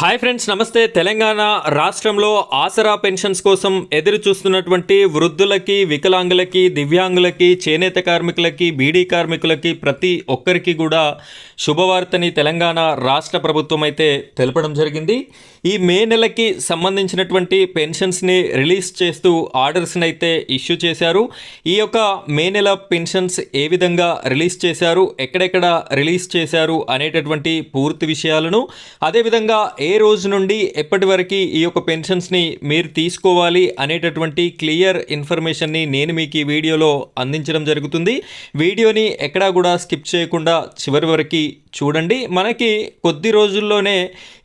Hi friends నమస్తే. తెలంగాణ రాష్ట్రంలో ఆసరా pensions కోసం ఎదురు చూస్తున్నటువంటి వృద్ధులకి వికలాంగులకి దివ్యాంగులకి చేనేత కార్మికులకి బీడీ కార్మికులకి ప్రతి ఒక్కరికి కూడా శుభవార్తని తెలంగాణ రాష్ట్ర ప్రభుత్వం అయితే తెలపడం జరిగింది. ఈ మే నెలకి సంబంధించినటువంటి పెన్షన్స్ని రిలీజ్ చేస్తూ ఆర్డర్స్ని అయితే ఇష్యూ చేశారు. ఈ యొక్క మే నెల పెన్షన్స్ ఏ విధంగా రిలీజ్ చేశారు ఎక్కడెక్కడ రిలీజ్ చేశారు అనేటటువంటి పూర్తి విషయాలను అదేవిధంగా ఏ ఏ రోజు నుండి ఎప్పటి వరకు ఈ యొక్క పెన్షన్స్ని మీరు తీసుకోవాలి అనేటటువంటి క్లియర్ ఇన్ఫర్మేషన్ని నేను మీకు ఈ వీడియోలో అందించడం జరుగుతుంది. వీడియోని ఎక్కడా కూడా స్కిప్ చేయకుండా చివరి వరకు చూడండి మనకి కొద్ది రోజుల్లోనే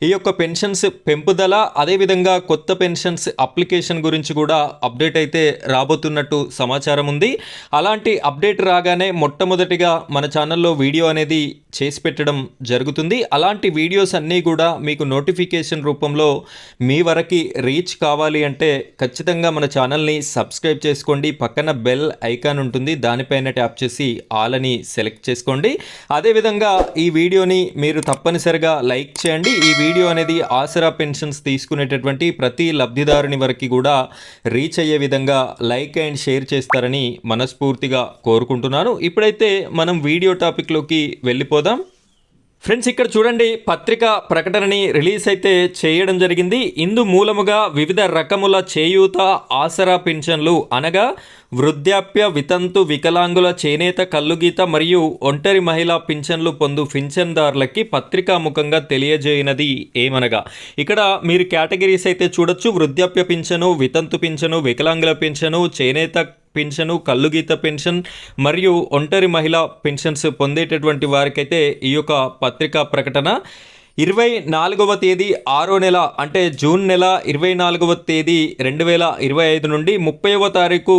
ఈ యొక్క పెన్షన్స్ పెంపుదల అదేవిధంగా కొత్త పెన్షన్స్ అప్లికేషన్ గురించి కూడా అప్డేట్ అయితే రాబోతున్నట్టు సమాచారం ఉంది. అలాంటి అప్డేట్ రాగానే మొట్టమొదటిగా మన ఛానల్లో వీడియో అనేది చేసి పెట్టడం జరుగుతుంది. అలాంటి వీడియోస్ అన్నీ కూడా మీకు నోటిఫికేషన్ రూపంలో మీ వరకు రీచ్ కావాలి అంటే ఖచ్చితంగా మన ఛానల్ని సబ్స్క్రైబ్ చేసుకోండి. పక్కన బెల్ ఐకాన్ ఉంటుంది దానిపైన ట్యాప్ చేసి ఆల్ అని సెలెక్ట్ చేసుకోండి. అదేవిధంగా ఈ వీడియోని మీరు తప్పనిసరిగా లైక్ చేయండి. ఈ వీడియో అనేది ఆసరా పెన్షన్స్ తీసుకునేటటువంటి ప్రతి లబ్ధిదారుని వరకు కూడా రీచ్ అయ్యే విధంగా లైక్ అండ్ షేర్ చేస్తారని మనస్ఫూర్తిగా కోరుకుంటున్నాను. ఇప్పుడైతే మనం వీడియో టాపిక్లోకి వెళ్ళిపోదాం. ఫ్రెండ్స్ ఇక్కడ చూడండి పత్రిక ప్రకటనని రిలీజ్ అయితే చేయడం జరిగింది. ఇందు మూలముగా వివిధ రకముల చేయూత ఆసరా పింఛన్లు అనగా వృద్ధాప్య వితంతు వికలాంగుల చేనేత కల్లుగీత మరియు ఒంటరి మహిళా పింఛన్లు పొందు పింఛన్దారులకి పత్రికాముఖంగా తెలియజేయనది ఏమనగా. ఇక్కడ మీరు కేటగిరీస్ అయితే చూడొచ్చు. వృద్ధాప్య పింఛను వితంతు పింఛను వికలాంగుల పింఛను చేనేత పెన్షను కల్లుగీత పెన్షన్ మరియు ఒంటరి మహిళా పెన్షన్స్ పొందేటటువంటి వారికైతే ఈ యొక్క పత్రికా ప్రకటన. ఇరవై నాలుగవ తేదీ ఆరో నెల అంటే జూన్ నెల ఇరవై నాలుగవ తేదీ రెండు వేల ఇరవై ఐదు నుండి ముప్పైవ తారీఖు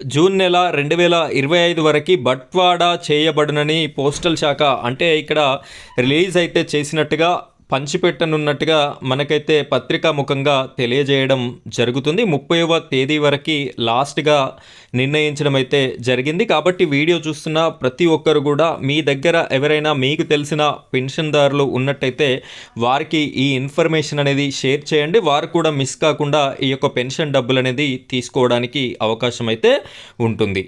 జూన్ నెల రెండు వేల ఇరవై ఐదు వరకు బట్వాడా చేయబడునని పోస్టల్ శాఖ అంటే ఇక్కడ రిలీజ్ అయితే చేసినట్టుగా పంచిపెట్టనున్నట్టుగా మనకైతే పత్రికా ముఖంగా తెలియజేయడం జరుగుతుంది. ముప్పైవ తేదీ వరకు లాస్ట్గా నిర్ణయించడం అయితే జరిగింది. కాబట్టి వీడియో చూస్తున్న ప్రతి ఒక్కరు కూడా మీ దగ్గర ఎవరైనా మీకు తెలిసిన పెన్షన్దారులు ఉన్నట్టయితే వారికి ఈ ఇన్ఫర్మేషన్ అనేది షేర్ చేయండి. వారు కూడా మిస్ కాకుండా ఈ యొక్క పెన్షన్ డబ్బులు అనేది తీసుకోవడానికి అవకాశం అయితే ఉంటుంది.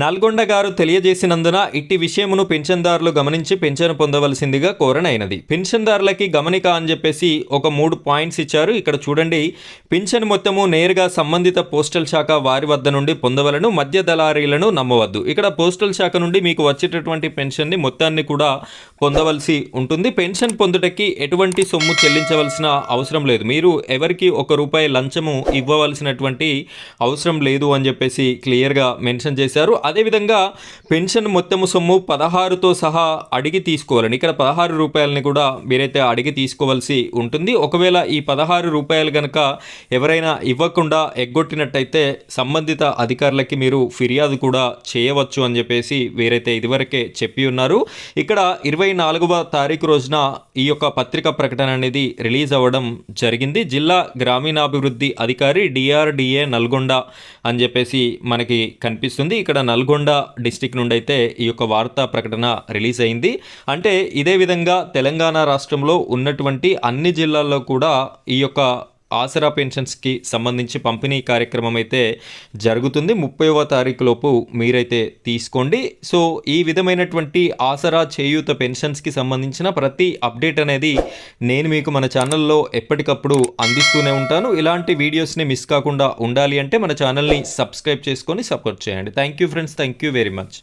నల్గొండ గారు తెలియజేసినందున ఇట్టి విషయమును పెన్షన్దారులు గమనించి పెన్షన్ పొందవలసిందిగా కోరనైనది. పెన్షన్దారులకి గమనిక అని చెప్పేసి ఒక మూడు పాయింట్స్ ఇచ్చారు. ఇక్కడ చూడండి పెన్షన్ మొత్తము నేరుగా సంబంధిత పోస్టల్ శాఖ వారి వద్ద నుండి పొందవలను మధ్య దళారీలను నమ్మవద్దు. ఇక్కడ పోస్టల్ శాఖ నుండి మీకు వచ్చేటటువంటి పెన్షన్ని మొత్తాన్ని కూడా పొందవలసి ఉంటుంది. పెన్షన్ పొందుటకి ఎటువంటి సొమ్ము చెల్లించవలసిన అవసరం లేదు. మీరు ఎవరికి ఒక రూపాయి లంచము ఇవ్వవలసినటువంటి అవసరం లేదు అని చెప్పేసి క్లియర్గా మెన్షన్ చేశారు. అదేవిధంగా పెన్షన్ మొత్తము సొమ్ము పదహారుతో సహా అడిగి తీసుకోవాలని ఇక్కడ పదహారు రూపాయలని కూడా మీరైతే అడిగి తీసుకోవాల్సి ఉంటుంది. ఒకవేళ ఈ పదహారు రూపాయలు కనుక ఎవరైనా ఇవ్వకుండా ఎగ్గొట్టినట్టయితే సంబంధిత అధికారులకి మీరు ఫిర్యాదు కూడా చేయవచ్చు అని చెప్పేసి వీరైతే ఇదివరకే చెప్పి ఉన్నారు. ఇక్కడ ఇరవై నాలుగవ తారీఖు రోజున ఈ యొక్క పత్రిక ప్రకటన అనేది రిలీజ్ అవ్వడం జరిగింది. జిల్లా గ్రామీణాభివృద్ధి అధికారి డిఆర్డిఏ నల్గొండ అని చెప్పేసి మనకి కనిపిస్తుంది. ఇక్కడ నల్గొండ డిస్టిక్ నుండి అయితే ఈ యొక్క వార్తా ప్రకటన రిలీజ్ అయింది. అంటే ఇదే విధంగా తెలంగాణ రాష్ట్రంలో ఉన్నటువంటి అన్ని జిల్లాల్లో కూడా ఈ యొక్క ఆసరా పెన్షన్స్కి సంబంధించి పంపిణీ కార్యక్రమం అయితే జరుగుతుంది. ముప్పైవ తారీఖు లోపు మీరైతే తీసుకోండి. సో ఈ విధమైనటువంటి ఆసరా చేయూత పెన్షన్స్కి సంబంధించిన ప్రతి అప్డేట్ అనేది నేను మీకు మన ఛానల్లో ఎప్పటికప్పుడు అందిస్తూనే ఉంటాను. ఇలాంటి వీడియోస్ని మిస్ కాకుండా ఉండాలి అంటే మన ఛానల్ని సబ్స్క్రైబ్ చేసుకొని సపోర్ట్ చేయండి. Thank you friends. Thank you very much.